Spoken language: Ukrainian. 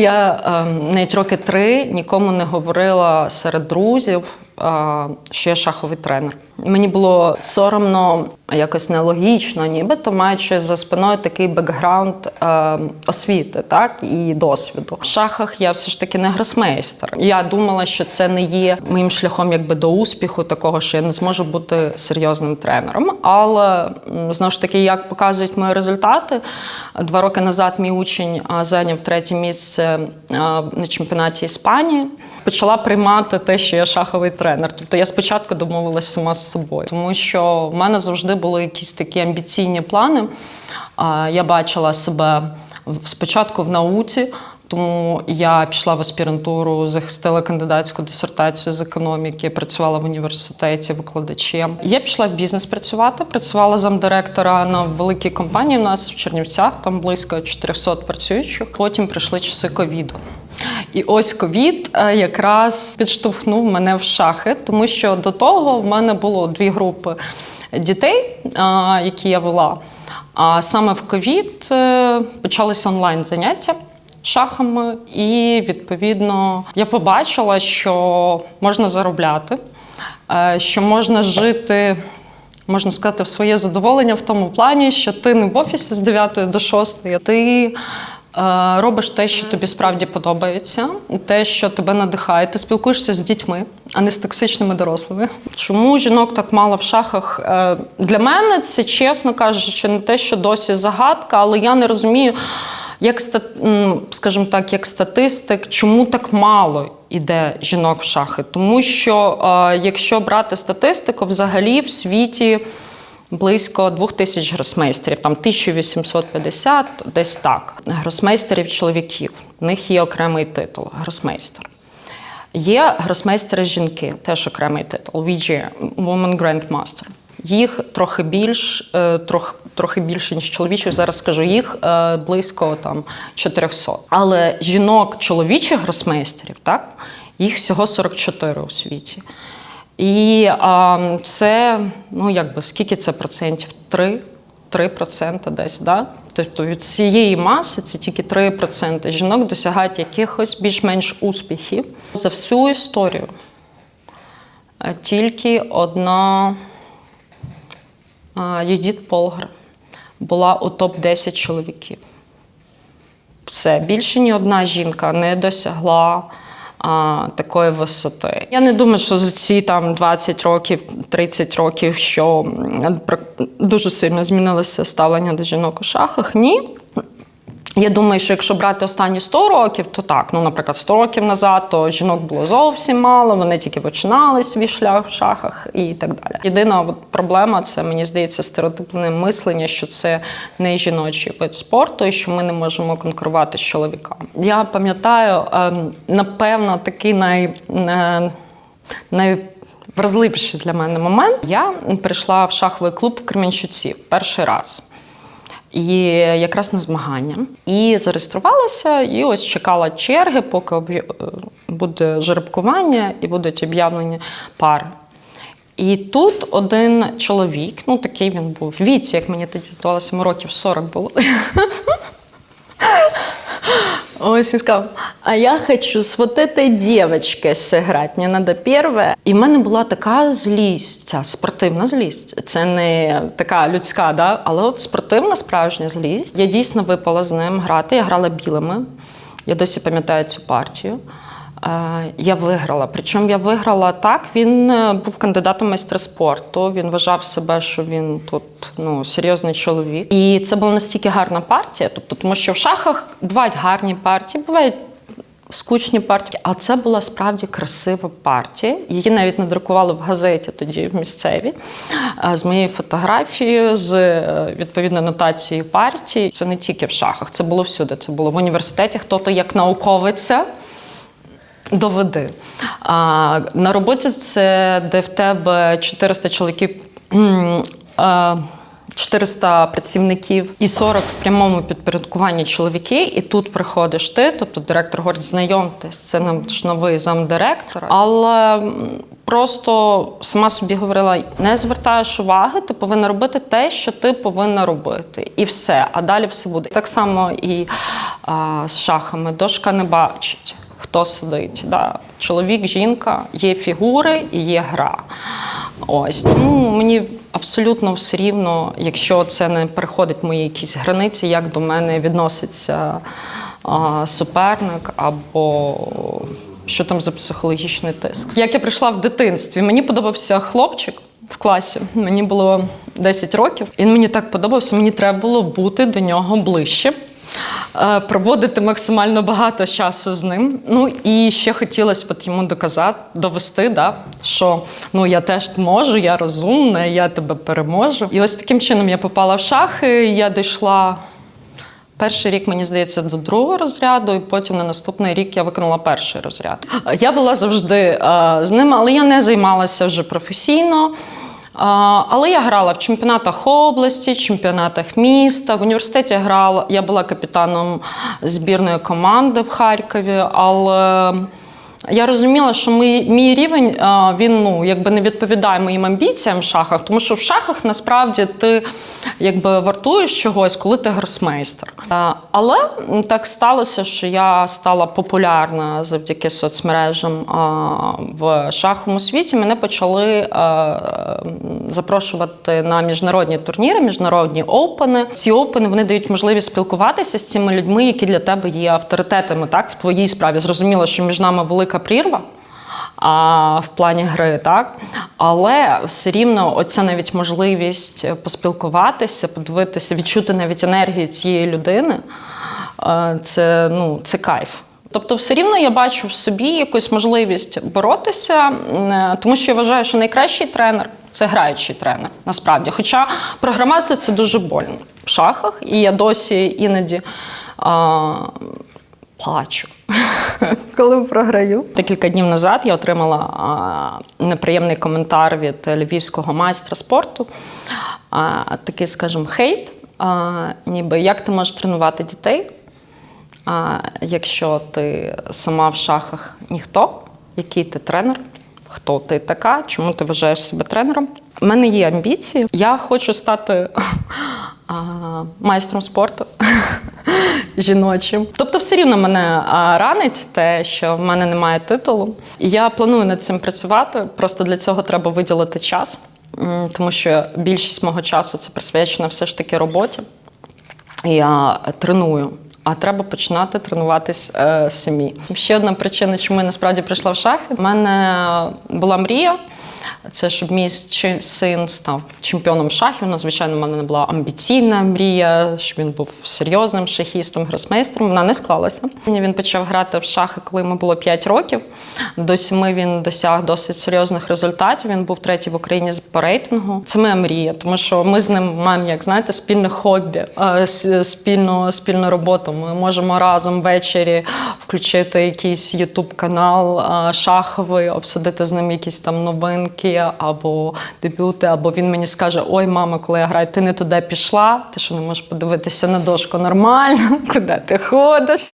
Я е, навіть роки три нікому не говорила серед друзів, що я шаховий тренер. Мені було соромно, якось нелогічно, нібито маючи за спиною такий бекграунд е, освіти, так і досвіду. В шахах я все ж таки не гросмейстер. Я думала, що це не є моїм шляхом якби до успіху, такого що я не зможу бути серйозним тренером. Але знову ж таки, як показують мої результати, два роки назад мій учень зайняв третє місце на чемпіонаті Іспанії. Почала приймати те, що я шаховий тренер. Тобто я спочатку домовилася сама з собою, тому що в мене завжди були якісь такі амбіційні плани. Я бачила себе спочатку в науці. Тому я пішла в аспірантуру, захистила кандидатську дисертацію з економіки, працювала в університеті викладачем. Я пішла в бізнес працювати, працювала замдиректора на великій компанії. У нас в Чернівцях там близько 400 працюючих. Потім прийшли часи ковіду. І ось ковід е, якраз підштовхнув мене в шахи, тому що до того в мене було дві групи дітей, е, які я вела. А саме в ковід е, почалися онлайн заняття шахами, і відповідно я побачила, що можна заробляти, що можна жити. Можна сказати, в своє задоволення в тому плані, що ти не в офісі з 9 до 6, а ти робиш те, що тобі справді подобається, те, що тебе надихає. Ти спілкуєшся з дітьми, а не з токсичними дорослими. Чому жінок так мало в шахах? Е, для мене це, чесно кажучи, не те, що досі загадка, але я не розумію. Як скажімо так, як статистик, чому так мало іде жінок в шахи? Тому що е, якщо брати статистику, взагалі в світі близько двох тисяч гросмейстерів, там 1850, десь так. Гросмейстерів чоловіків. В них є окремий титул гросмейстер. Є гросмейстери жінки, теж окремий титул VG, Woman Grandmaster. Їх трохи більш, е, трохи, трохи більше, ніж чоловічих. Зараз скажу їх е, близько там 400. Але жінок чоловічих гросмейстерів, так, їх всього 44 у світі. І а, це, ну якби скільки це процентів? 3, 3 проценти десь, да? Тобто від цієї маси це тільки 3% жінок досягають якихось більш-менш успіхів. За всю історію е, тільки одна а, Юдіт Полгар була у топ-10 чоловіків. Все, більше ні одна жінка не досягла а, такої висоти. Я не думаю, що за ці там 20 років, 30 років, що дуже сильно змінилося ставлення до жінок у шахах. Ні. Я думаю, що якщо брати останні 100 років, то так. Ну, наприклад, 100 років назад, то жінок було зовсім мало, вони тільки починали свій шлях в шахах і так далі. Єдина от проблема це мені здається стереотипне мислення, що це не жіночий вид спорту, і що ми не можемо конкурувати з чоловіками. Я пам'ятаю, ем, напевно, такий най. е, най Вразливіший для мене момент. Я прийшла в шаховий клуб в Кременчуці перший раз. І якраз на змагання. І зареєструвалася, і ось чекала черги, поки е, буде жеребкування і будуть об'явлені пари. І тут один чоловік, ну такий він був в віці, як мені тоді здавалося, років 40 було. Ось він сказав, а я хочу з вот этой девочкой сыграть, мені надо перше. І в мене була така злість, ця спортивна злість. Це не така людська, да? але от спортивна справжня злість. Я дійсно випала з ним грати. Я грала білими. Я досі пам'ятаю цю партію. Е, Я виграла. Причому я виграла так. Він е, був кандидатом майстра спорту. Він вважав себе, що він тут ну, серйозний чоловік. І це була настільки гарна партія. Тобто, тому що в шахах бувають гарні партії, бувають скучні партії. А це була справді красива партія. Її навіть надрукували в газеті тоді в місцевій е, з моєю фотографією, з відповідно нотацією партії. Це не тільки в шахах, це було всюди. Це було в університеті. Хто-то як науковиця. Доведи. А, на роботі це де в тебе 400 чоловіків, м, 400 працівників і 40 в прямому підпорядкуванні чоловіки. І тут приходиш ти, тобто директор говорить, знайомтесь, це наш новий замдиректора. Але просто сама собі говорила: не звертаєш уваги, ти повинна робити те, що ти повинна робити, і все. А далі все буде. Так само і а, з шахами. Дошка не бачить, хто сидить. Да. Чоловік, жінка, є фігури і є гра. Ось тому мені абсолютно все рівно, якщо це не переходить мої якісь границі, як до мене відноситься а, суперник або що там за психологічний тиск. Як я прийшла в дитинстві, мені подобався хлопчик в класі. Мені було 10 років. Він мені так подобався, мені треба було бути до нього ближче. Е, Проводити максимально багато часу з ним. Ну і ще хотілося б йому доказати, довести, да, що ну я теж можу, я розумна, я тебе переможу. І ось таким чином я попала в шахи. Я дійшла Перший рік, мені здається, до другого розряду, і потім на наступний рік я виконала перший розряд. Я була завжди е, з ними, але я не займалася вже професійно. Але я грала в чемпіонатах області, чемпіонатах міста. В університеті грала. Я була капітаном збірної команди в Харкові, але я розуміла, що мій, мій рівень він ну якби не відповідає моїм амбіціям в шахах, тому що в шахах насправді ти якби вартуєш чогось, коли ти гросмейстер. А, але так сталося, що я стала популярна завдяки соцмережам в шаховому світі. Мене почали запрошувати на міжнародні турніри, міжнародні опени. Ці опени вони дають можливість спілкуватися з цими людьми, які для тебе є авторитетами, так в твоїй справі. Зрозуміло, що між нами велика прірва. А в плані гри, так але все рівно оця навіть можливість поспілкуватися, подивитися, відчути навіть енергію цієї людини. е, Це ну це кайф. Тобто, все рівно я бачу в собі якусь можливість боротися, е, тому що я вважаю, що найкращий тренер це граючий тренер, насправді. Хоча програмати це дуже больно в шахах, і я досі іноді. А, Плачу, коли програю. Декілька днів назад я отримала неприємний коментар від львівського майстра спорту. Такий, скажімо, хейт. Ніби як ти можеш тренувати дітей, якщо ти сама в шахах ніхто, який ти тренер, хто ти така, чому ти вважаєш себе тренером? У мене є амбіції. Я хочу стати майстром спорту жіночим. Тобто, все рівно мене ранить те, що в мене немає титулу. Я планую над цим працювати. Просто для цього треба виділити час, тому що більшість мого часу це присвячено все ж таки роботі. Я треную. А треба починати тренуватись е, самі. Ще одна причина, чому я насправді прийшла в шахи. У мене була мрія. Це щоб мій син став чемпіоном шахів. Ну, звичайно, в мене не була амбіційна мрія, щоб він був серйозним шахістом, гросмейстером. Вона не склалася. Він почав грати в шахи, коли йому було 5 років. До 7 він досяг досить серйозних результатів. Він був третій в Україні по рейтингу. Це моя мрія, тому що ми з ним маємо, як знаєте, спільне хобі, е, спільну, спільну роботу. Ми можемо разом ввечері включити якийсь ютуб канал е, шаховий, обсудити з ним якісь там новинки або дебюти. Або він мені скаже: Ой, мама, коли я граю, ти не туди пішла, ти що не можеш подивитися на дошку нормально, куди ти ходиш.